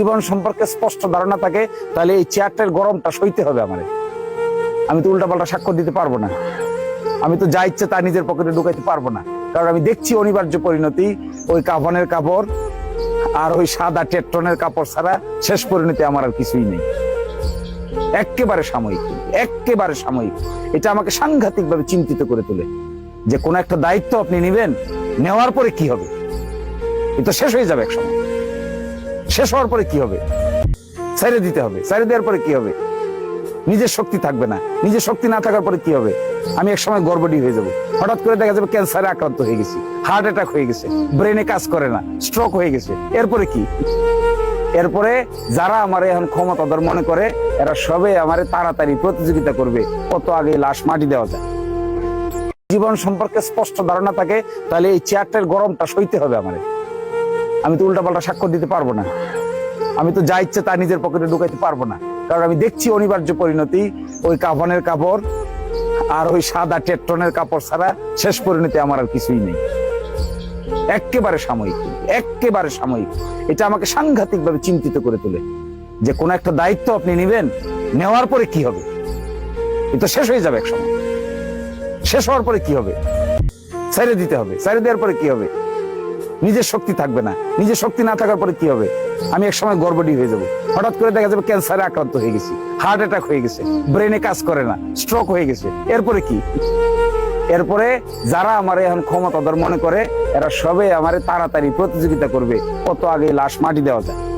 জীবন সম্পর্কে স্পষ্ট ধারণা থাকে, তাহলে এই চেয়ারটার গরমটা সইতে হবে আমার। আমি তো উল্টাপাল্টা স্বাক্ষর দিতে পারব না। আমি তো যা ইচ্ছে তা নিজের পকেটে ঢুকাইতে পারব না। কারণ আমি দেখছি অনিবার্য পরিণতি, ওই কাফনের কাপড় আর ওই সাদা টেট্টনের কাপড় ছাড়া শেষ পরিণতি আমার আর কিছুই নেই। একেবারে সাময়িক একেবারে সাময়িক। এটা আমাকে সাংঘাতিক ভাবে চিন্তিত করে তোলে যে কোন একটা দায়িত্ব আপনি নেবেন, নেওয়ার পরে কি হবে? এটা শেষ হয়ে যাবে এক সময়। শেষ হওয়ার পরে কি হবে? ছেড়ে দিতে হবে। ছেড়ে দেওয়ার পরে কি হবে? নিজের শক্তি থাকবে না। নিজের শক্তি না থাকার পরে কি হবে? আমি এক সময় গর্বডি হয়ে যাব। হঠাৎ করে দেখা যাবে ক্যান্সারে আক্রান্ত হয়ে গেছি। হার্ট অ্যাটাক হয়ে গেছে। ব্রেনে কাজ করে না। স্ট্রোক হয়ে গেছে। এরপরে কি? এরপরে যারা আমার এখন ক্ষমতাধর মনে করে, এরা সবে আমারে তাড়াতাড়ি প্রতিযোগিতা করবে। কত আগে লাশ মাটি দেওয়া যায়। জীবন সম্পর্কে স্পষ্ট ধারণা থাকে, তাহলে এই চেয়ারটার গরমটা সইতে হবে আমার। আমি তো উল্টাপাল্টা স্বাক্ষর দিতে পারব না। আমি তো যা ইচ্ছে তা নিজের পকেটে ঢুকাইতে পারব না। কারণ আমি দেখছি অনিবার্য পরিণতি, ওই কাফনের কাপড় আর ওই সাদা টেট্টনের কাপড় ছাড়া শেষ পরিণতি আমার আর কিছুই নেই। একেবারে সাময়িক একেবারে সাময়িক। এটা আমাকে সাংঘাতিক ভাবে চিন্তিত করে তোলে যে কোন একটা দায়িত্ব আপনি নেবেন, নেওয়ার পরে কি হবে? এটা শেষ হয়ে যাবে এক সময়। শেষ হওয়ার পরে কি হবে? ছেড়ে দিতে হবে। ছেড়ে দেওয়ার পরে কি হবে? নিজের শক্তি থাকবে না। নিজের শক্তি না থাকার পরে কি হবে? আমি এক সময় গর্বডি হয়ে যাব। হঠাৎ করে দেখা যাবে ক্যান্সারে আক্রান্ত হয়ে গেছি। হার্ট অ্যাটাক হয়ে গেছে। ব্রেনে কাজ করে না। স্ট্রোক হয়ে গেছে। এরপরে কি? এরপরে যারা আমার এখন ক্ষমতাধর মনে করে, এরা সবে আমার তাড়াতাড়ি প্রতিযোগিতা করবে। কত আগে লাশ মাটি দেওয়া যায়।